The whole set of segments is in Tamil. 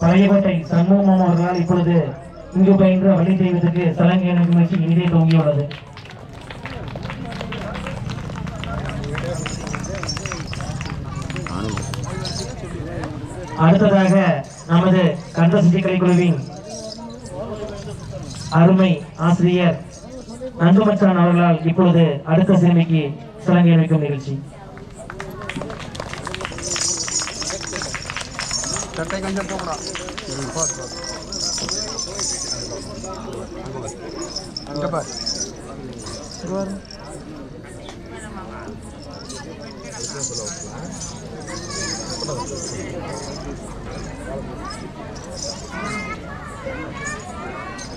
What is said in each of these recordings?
பழையவற்றை சண்முகம் அவர்களால் இப்பொழுது இங்கு பயின்ற வழி தெய்வத்துக்கு சலங்கை எனக்கு முயற்சி இனிதே தொங்கியுள்ளது அடுத்ததாக நமது கண்டசிட்டி கலைக்குழுவின் அருமை ஆசிரியர் நந்துமச்சான் அவர்களால் இப்பொழுது அடுத்த சேமிக்கு சிலங்கை அமைக்கும் நிகழ்ச்சி. சட்டை கொஞ்சம் போகடா ம் போது அங்கே பாரு. பாரு.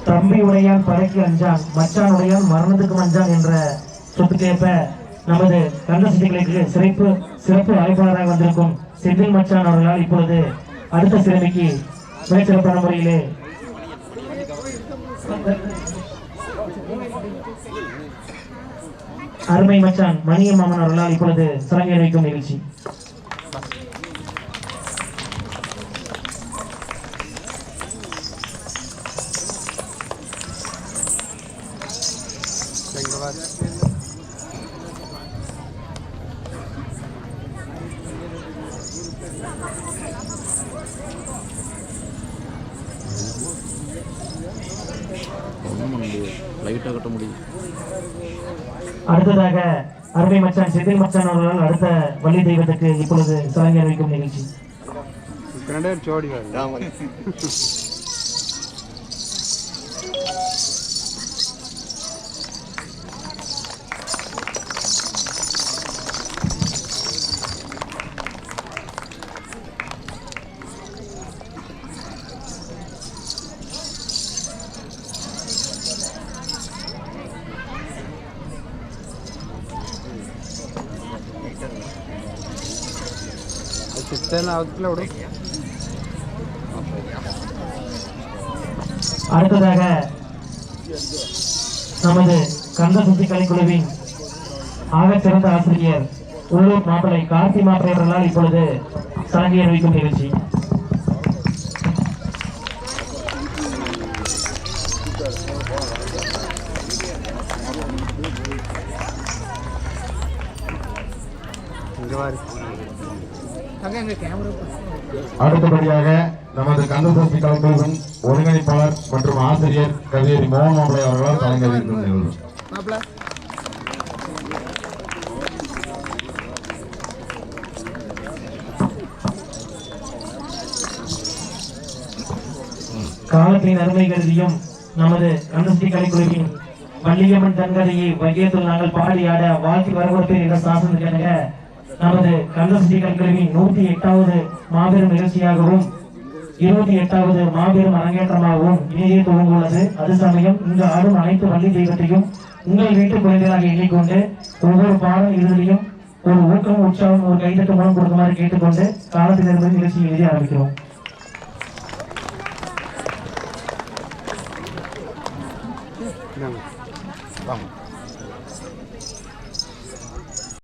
தம்பி உடையான் படைக்கு அஞ்சான் மச்சான் உடையான் மரணத்துக்கு அஞ்சான் என்ற சொத்துக்கேற்ப நமது கந்தசிட்டிகளுக்கு சிறப்பு சிறப்பு அழைப்பாளராக வந்திருக்கும் செந்தில் மச்சான் அவர்களால் இப்பொழுது அடுத்த சிறுமிக்கு மிகச்சிறப்பான முறையிலே அருமை மச்சான் மணிய மாமன் அவர்களால் இப்பொழுது சலங்கை வைக்கும் நிகழ்ச்சி Thank you. லைட்டாக கட்ட முடியும் அடுத்ததாக அருமை மச்சான் செந்தில் மச்சான் அவர்களால் அடுத்த வள்ளி தெய்வத்துக்கு இப்பொழுது சலங்கை வைக்கும் நிகழ்ச்சி. ஜோடி சித்தன அவத்துல விடு. அடுத்ததாக நமது கந்தசுத்தி கலைக்குழுவின் ஆகச் சிறந்த ஆசிரியர் உள்ளூர் மாப்பிள்ளை கார்த்தி மாப்பிள்ளை அவர்களால் இப்பொழுது சலங்கை அறிவிக்கும் நிகழ்ச்சி. இங்கே அடுத்தபடியாக நமது கந்தசக்தி கலைக்குழுவின் ஒருங்கிணைப்பாளர் மற்றும் ஆசிரியர் கவியரி மோகன் மாப்பிளை அவர்களால் நிகழ்வு மாப்பிள்ள காலத்தின் அருமை கருதியும் நமது கந்தசுத்தி கலைக்குழுவின் வள்ளியம்மன் தன்கதையை வையத்தில் நாங்கள் பாடி ஆட வாழ்க்கை வரவேற்பேன் என்ற சாசனம் கேளுங்க நமது கந்தசுத்தி கலைக்குழுவின் நூத்தி எட்டாவது மாபெரும் நிகழ்ச்சியாகவும் இருபத்தி எட்டாவது மாபெரும் அரங்கேற்றமாகவும் இனிதே துவங்குள்ளது அது சமயம் இங்கு ஆடும் அனைத்து வள்ளி தெய்வத்தையும் உங்கள் வீட்டு குழந்தைகளாக எண்ணிக்கொண்டு ஒவ்வொரு பாடல் இறுதியிலும் ஒரு ஊக்கம் உற்சாகம் ஒரு கைதட்டு மூலம் கொடுக்குமாறு கேட்டுக்கொண்டு காலத்தில் இருந்து நிகழ்ச்சியை எழுதி ஆரம்பிக்கிறோம் Vamos.